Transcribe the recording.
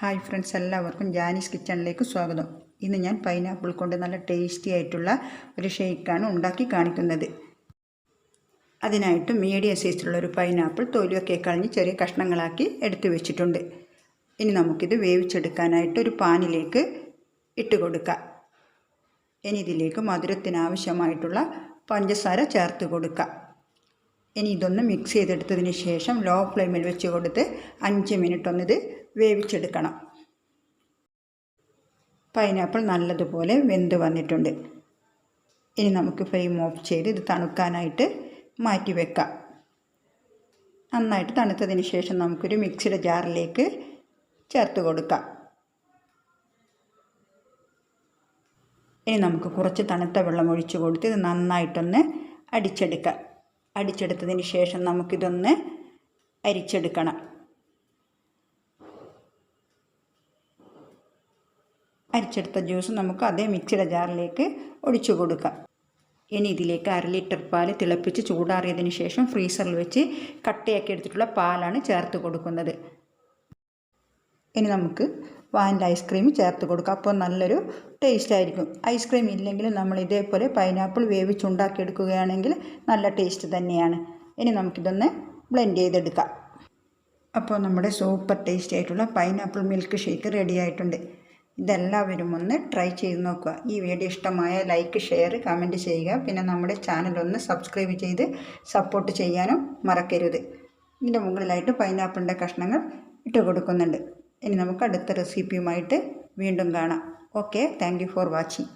Hi friends എല്ലാവർക്കും ജാനീസ് കിച്ചണിലേക്ക് സ്വാഗതം. ഇന്ന് ഞാൻ പൈനാപ്പിൾ കൊണ്ട് നല്ല ടേസ്റ്റി ആയിട്ടുള്ള ഒരു ഷേക്കാണ് ഉണ്ടാക്കി കാണിക്കുന്നത്. അതിനായിട്ട് മീഡിയം സൈസിലുള്ള ഒരു പൈനാപ്പിൾ തൊലിയൊക്കെ കളഞ്ഞ് ചെറിയ കഷ്ണങ്ങളാക്കി എടുത്തു വെച്ചിട്ടുണ്ട്. ഇനി നമുക്കിത് വേവിച്ചെടുക്കാനായിട്ട് ഒരു പാനിലേക്ക് ഇട്ട് കൊടുക്കാം. ഇനി ഇതിലേക്ക് മധുരത്തിനാവശ്യമായിട്ടുള്ള പഞ്ചസാര ചേർത്ത് കൊടുക്കാം. ഇനി ഇതൊന്ന് മിക്സ് ചെയ്തെടുത്തതിന് ശേഷം ലോ ഫ്ലെയിമിൽ വെച്ച് കൊടുത്ത് അഞ്ച് മിനിറ്റ് ഒന്നിത് വേവിച്ചെടുക്കണം. പൈനാപ്പിൾ നല്ലതുപോലെ വെന്ത് വന്നിട്ടുണ്ട്. ഇനി നമുക്ക് ഫ്ലെയിം ഓഫ് ചെയ്ത് ഇത് തണുക്കാനായിട്ട് മാറ്റി വെക്കാം. നന്നായിട്ട് തണുത്തതിന് ശേഷം നമുക്കൊരു മിക്സിയുടെ ജാറിലേക്ക് ചേർത്ത് കൊടുക്കാം. ഇനി നമുക്ക് കുറച്ച് തണുത്ത വെള്ളം ഒഴിച്ച് കൊടുത്ത് ഇത് നന്നായിട്ടൊന്ന് അടിച്ചെടുക്കാം. അടിച്ചെടുത്തതിന് ശേഷം നമുക്കിതൊന്ന് അരിച്ചെടുക്കണം. അരിച്ചെടുത്ത ജ്യൂസ് നമുക്ക് അതേ മിക്സിയുടെ ജാറിലേക്ക് ഒഴിച്ചു കൊടുക്കാം. ഇനി ഇതിലേക്ക് അര ലിറ്റർ പാൽ തിളപ്പിച്ച് ചൂടാറിയതിന് ശേഷം ഫ്രീസറിൽ വെച്ച് കട്ടയാക്കി എടുത്തിട്ടുള്ള പാലാണ് ചേർത്ത് കൊടുക്കുന്നത്. ഇനി നമുക്ക് വാനില ഐസ്ക്രീം ചേർത്ത് കൊടുക്കുക. അപ്പോൾ നല്ലൊരു ടേസ്റ്റ് ആയിരിക്കും. ഐസ്ക്രീം ഇല്ലെങ്കിൽ നമ്മൾ ഇതേപോലെ പൈനാപ്പിൾ വേവിച്ചുണ്ടാക്കിയെടുക്കുകയാണെങ്കിൽ നല്ല ടേസ്റ്റ് തന്നെയാണ്. ഇനി നമുക്കിതൊന്ന് ബ്ലെൻഡ് ചെയ്തെടുക്കാം. അപ്പോൾ നമ്മുടെ സൂപ്പർ ടേസ്റ്റി ആയിട്ടുള്ള പൈനാപ്പിൾ മിൽക്ക് ഷേക്ക് റെഡി ആയിട്ടുണ്ട്. ഇതെല്ലാവരും ഒന്ന് ട്രൈ ചെയ്ത് നോക്കുക. ഈ വീഡിയോ ഇഷ്ടമായ ലൈക്ക് ഷെയർ കമന്റ് ചെയ്യുക. പിന്നെ നമ്മുടെ ചാനൽ ഒന്ന് സബ്സ്ക്രൈബ് ചെയ്ത് സപ്പോർട്ട് ചെയ്യാനും മറക്കരുത്. ഇതിന്റെ മുകളിലായിട്ട് പൈനാപ്പിളിന്റെ കഷ്ണങ്ങൾ ഇട്ട് കൊടുക്കുന്നുണ്ട്. ഇനി നമുക്ക് അടുത്ത റെസിപ്പിയുമായിട്ട് വീണ്ടും കാണാം. Okay thank for watching